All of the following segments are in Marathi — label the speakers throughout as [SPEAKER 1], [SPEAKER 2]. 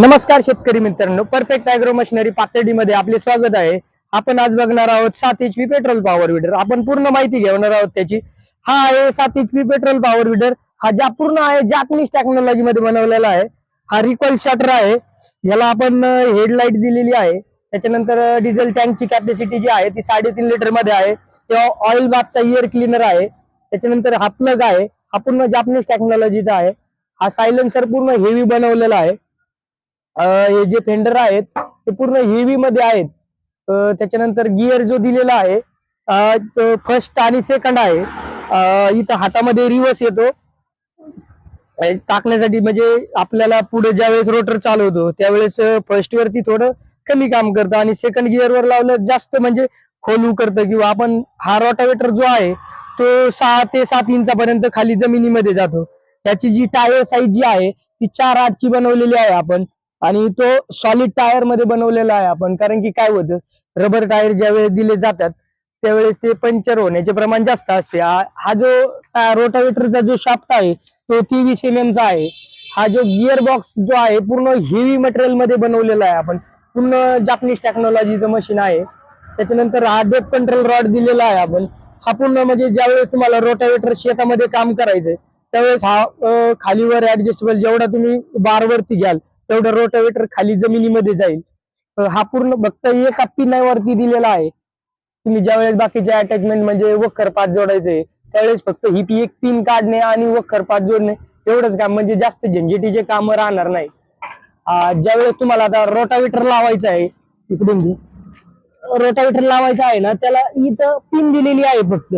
[SPEAKER 1] नमस्कार शेतकरी मित्रांनो परफेक्ट अॅग्रो मशिनरी पातळीमध्ये आपले स्वागत आहे. आपण आज बघणार आहोत सात H P petrol power weeder आपण पूर्ण माहिती घेणार आहोत त्याची. हा आहे सात H P petrol power weeder हा ज्या पूर्ण आहे जापनीज टेक्नॉलॉजी मध्ये बनवलेला आहे. हा रिकॉल शटर आहे. याला आपण हेडलाईट दिलेली आहे. त्याच्यानंतर डिझेल टँकची कॅपॅसिटी जी आहे ती साडेतीन लिटरमध्ये आहे. तेव्हा ऑइल बाथचा इयर क्लिनर आहे. त्याच्यानंतर हा प्लग आहे. हा पूर्ण जापनीज टेक्नॉलॉजीचा आहे. हा सायलेन्सर पूर्ण हेवी बनवलेला आहे. हे जे फेंडर आहेत ते पूर्ण हेवी मध्ये आहेत. त्याच्यानंतर गिअर जो दिलेला आहे फर्स्ट आणि सेकंड आहे. इथं हातामध्ये रिवर्स येतो. टाकण्यासाठी म्हणजे आपल्याला पुढे ज्यावेळेस रोटर चालवतो त्यावेळेस फर्स्ट वरती थोडं कमी काम करतं आणि सेकंड गिअर वर लावलं जास्त म्हणजे खोलू करतं किंवा आपण हा रोटावेटर जो आहे तो सहा ते सात इंचापर्यंत खाली जमिनीमध्ये जातो. त्याची जी टायर साईज जी आहे ती चार आठची बनवलेली आहे आपण. आणि तो सॉलिड टायरमध्ये बनवलेला आहे आपण. कारण की काय होतं रबर टायर ज्यावेळेस दिले जातात त्यावेळेस ते पंक्चर होण्याचे प्रमाण जास्त असते. हा जो रोटावेटरचा जो शाफ्ट आहे तो तेवीस एम चा आहे. हा जो गिअर बॉक्स जो आहे पूर्ण हेवी मटेरियलमध्ये बनवलेला आहे आपण. पूर्ण जापनीज टेक्नॉलॉजीचं मशीन आहे. त्याच्यानंतर हा डेप कंट्रोल रॉड दिलेला आहे आपण. हा पूर्ण म्हणजे ज्यावेळेस तुम्हाला रोटावेटर शेतामध्ये काम करायचंय त्यावेळेस हा खालीवर ऍडजस्टेबल जेवढा तुम्ही बारवरती घ्याल तेवढं रोटावेटर खाली जमिनीमध्ये जाईल. हा पूर्ण फक्त एका पिनावरती दिलेला आहे. तुम्ही ज्यावेळेस बाकीचे अटॅचमेंट म्हणजे वखर पात जोडायचे त्यावेळेस फक्त ही पी एक पिन काढणे आणि वखर पात जोडणे एवढंच काम. म्हणजे जास्त झंझटीचे काम राहणार नाही. ज्या ज्यावेळेस तुम्हाला आता रोटावेटर लावायचं आहे इकडून रोटावेटर लावायचा आहे ना त्याला इथं पिन दिलेली आहे फक्त.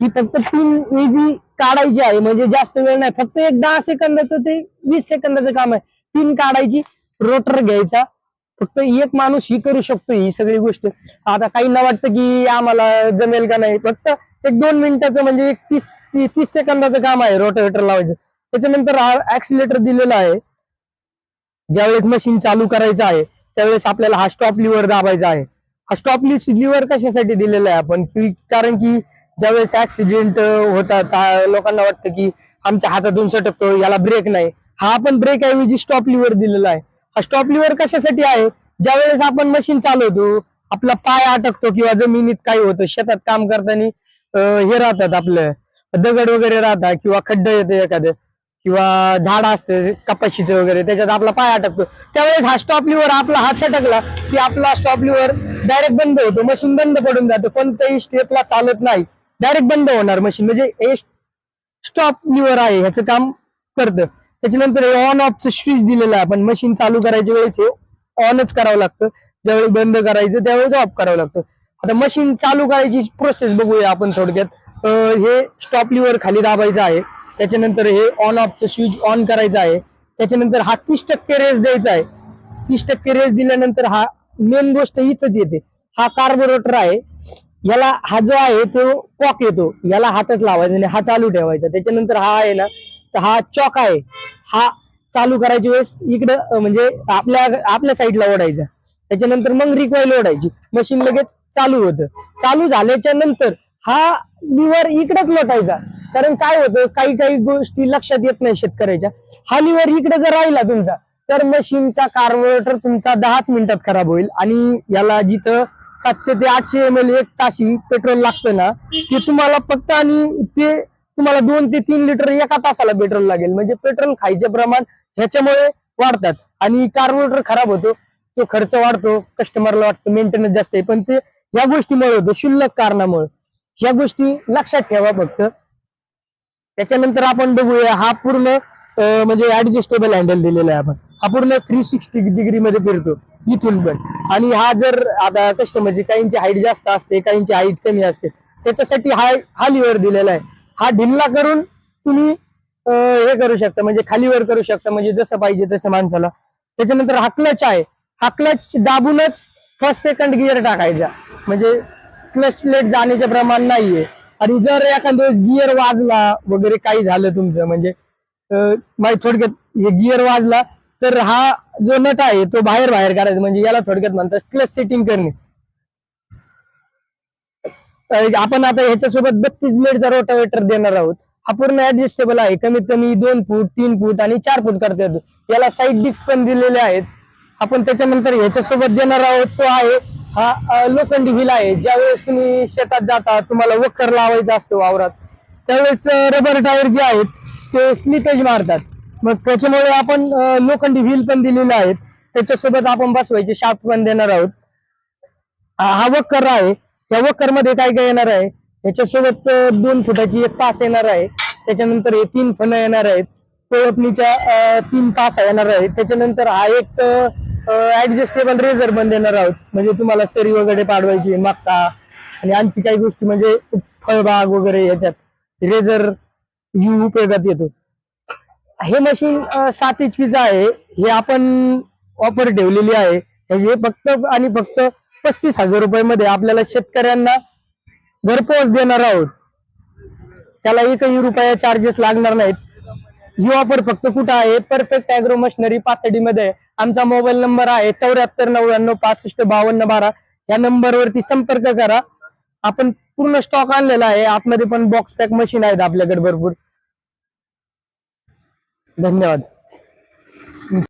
[SPEAKER 1] ही फक्त पिन ही जी काढायची आहे म्हणजे जास्त वेळ नाही. फक्त एक दहा सेकंदाचं ते वीस सेकंदाचं काम आहे. पिन काढायची रोटर घ्यायचा. फक्त एक माणूस ही करू शकतो ही सगळी गोष्ट. आता काहींना वाटतं की आम्हाला जमेल का नाही फक्त एक दोन मिनिटाचं म्हणजे एक तीस ती- तीस सेकंदाचं काम आहे रोटावेटर लावायचं. त्याच्यानंतर ऍक्सिलेटर दिलेला आहे. ज्यावेळेस मशीन चालू करायचं आहे त्यावेळेस आपल्याला हा स्टॉप लिव्हर दाबायचा आहे. हा स्टॉप लिव्हर कशासाठी दिलेला आहे आपण? की कारण की ज्यावेळेस ऍक्सिडेंट होतात लोकांना वाटतं की आमच्या हातातून सटकतो याला ब्रेक नाही. हा आपण ब्रेक ऐवजी स्टॉप लिव्हर दिलेला आहे. हा स्टॉप लिव्हर कशासाठी आहे? ज्यावेळेस आपण मशीन चालवतो आपला पाय अटकतो किंवा जमिनीत काही होतं शेतात काम करताना हे राहतात आपलं दगड वगैरे राहतात किंवा खड्ड येते एखादं किंवा झाड असतं कपाशीचं वगैरे त्याच्यात आपला पाय अटकतो. त्यावेळेस हा स्टॉप लिव्हर आपला हात अटकला की आपला स्टॉप लिव्हर डायरेक्ट बंद होतो. मशीन बंद पडून जातं. कोणत्याही स्टेपला चालत नाही. डायरेक्ट बंद होणार मशीन म्हणजे हे स्टॉप लिव्हर आहे ह्याचं काम करतं. त्याच्यानंतर हे ऑन ऑफचं स्विच दिलेलं आहे आपण. मशीन चालू करायच्या वेळेस हे ऑनच करावं लागतं. ज्यावेळी बंद करायचं त्यावेळेस ऑफ करावं लागतं. आता मशीन चालू करायची प्रोसेस बघूया आपण थोडक्यात. हे स्टॉप लिव्हर खाली दाबायचं आहे. त्याच्यानंतर हे ऑन ऑफचं स्विच ऑन करायचं आहे. त्याच्यानंतर हा तीस टक्के रेस द्यायचा आहे. तीस टक्के रेस दिल्यानंतर हा मेन गोष्ट इथंच येते. हा कार्बोरेटर आहे. याला हा जो आहे तो कॉक येतो. याला हातच लावायचा आणि हा चालू ठेवायचा. त्याच्यानंतर हा आहे ना तर हा चॉक आहे. हा चालू करायची वेळेस इकडं म्हणजे आपल्या आपल्या साईडला ओढायचा. त्याच्यानंतर मग रिकॉईल ओढायची. मशीन लगेच चालू होतं. चालू झाल्याच्यानंतर हा लिव्हर इकडेच लोटायचा. कारण काय होतं? काही काही गोष्टी लक्षात येत नाही शेतकऱ्याच्या. हा लिव्हर इकडे जर राहिला तुमचा तर मशीनचा कार्बोरेटर तुमचा दहाच मिनिटात खराब होईल. आणि याला जिथं सातशे ते आठशे एम एल एक ताशी पेट्रोल लागतं ना ते तुम्हाला फक्त आणि ते तुम्हाला दोन ते तीन लिटर एका तासाला पेट्रोल लागेल. म्हणजे पेट्रोल खायचे प्रमाण ह्याच्यामुळे वाढतात. आणि कार्बोरेटर खराब होतो तो खर्च वाढतो कस्टमरला वाटतो मेंटेनन्स जास्त आहे. पण ते या गोष्टीमुळे होतो शुल्लक कारणामुळे. ह्या गोष्टी लक्षात ठेवा फक्त. त्याच्यानंतर आपण बघूया हा पूर्ण म्हणजे ऍडजस्टेबल हँडल दिलेला आहे आपण. हा पूर्ण थ्री सिक्स्टी डिग्री मध्ये फिरतो इथून पण. आणि हा जर आता कस्टमरची काहींची हाईट जास्त असते काहींची हाईट कमी असते त्याच्यासाठी हा हा लिव्हर दिलेला आहे. हा ढिल्ला करून तुम्ही हे करू शकता म्हणजे खालीवर करू शकता म्हणजे जसं पाहिजे तसं माणसाला. त्याच्यानंतर हा क्लच आहे हा क्लच दाबूनच फर्स्ट सेकंड गिअर टाकायचा. म्हणजे क्लच प्लेट जाण्याचे प्रमाण नाहीये. आणि जर एखाद्या वेळेस गिअर वाजला वगैरे काही झालं तुमचं म्हणजे माहीत थोडक्यात हे गिअर वाजला तर हा जो नट आहे तो बाहेर बाहेर करायचा म्हणजे याला थोडक्यात म्हणतात क्लच सेटिंग करणे. आपण आता ह्याच्यासोबत बत्तीस ब्लेडचा रोटावेटर देणार आहोत. हा पूर्ण ऍडजस्टेबल आहे. कमीत कमी दोन फूट तीन फूट आणि चार फूट करता येतो. याला साईड डिक्स पण दिलेले आहेत. आपण त्याच्यानंतर ह्याच्यासोबत देणार आहोत तो आहे हा लोखंडी व्हील आहे. ज्यावेळेस तुम्ही शेतात जाता तुम्हाला वखर लावायचा असतो वावरात. त्यावेळेस रबर टायर जे आहेत ते स्लिपेज मारतात. मग त्याच्यामुळे आपण लोखंडी व्हील पण दिलेले आहेत. त्याच्यासोबत आपण बसवायचे शाफ्ट पण देणार आहोत. हा वखर आहे. या वक्करमध्ये काय काय येणार आहे? त्याच्यासोबत दोन फुटाची एक तास येणार आहे. त्याच्यानंतर हे तीन फणं येणार आहेत. कोळपणीच्या तीन तास येणार आहेत. त्याच्यानंतर हा एक ऍडजस्टेबल रेझर बंद येणार आहोत. म्हणजे तुम्हाला सरी वगैरे पाडवायची मक्का आणि आणखी काही गोष्टी म्हणजे फळबाग वगैरे याच्यात. रेझर यू उपयोगात येतो. हे मशीन सात एच च आहे. हे आपण ऑफर ठेवलेली आहे. हे फक्त आणि फक्त पस्तीस हजार रुपये मध्ये आपल्याला शेतकऱ्यांना घरपोच देणार आहोत. त्याला एकही रुपया चार्जेस लागणार नाहीत. ही ऑफर फक्त कुठं आहे? परफेक्ट अॅग्रो मशिनरी पातळीमध्ये. आमचा मोबाईल नंबर आहे चौऱ्याहत्तर नव्याण्णव पासष्ट बावन्न बारा. या नंबरवरती संपर्क करा. आपण पूर्ण स्टॉक आणलेला आहे. आतमध्ये पण बॉक्स पॅक मशीन आहेत आपल्याकडे भरपूर. धन्यवाद.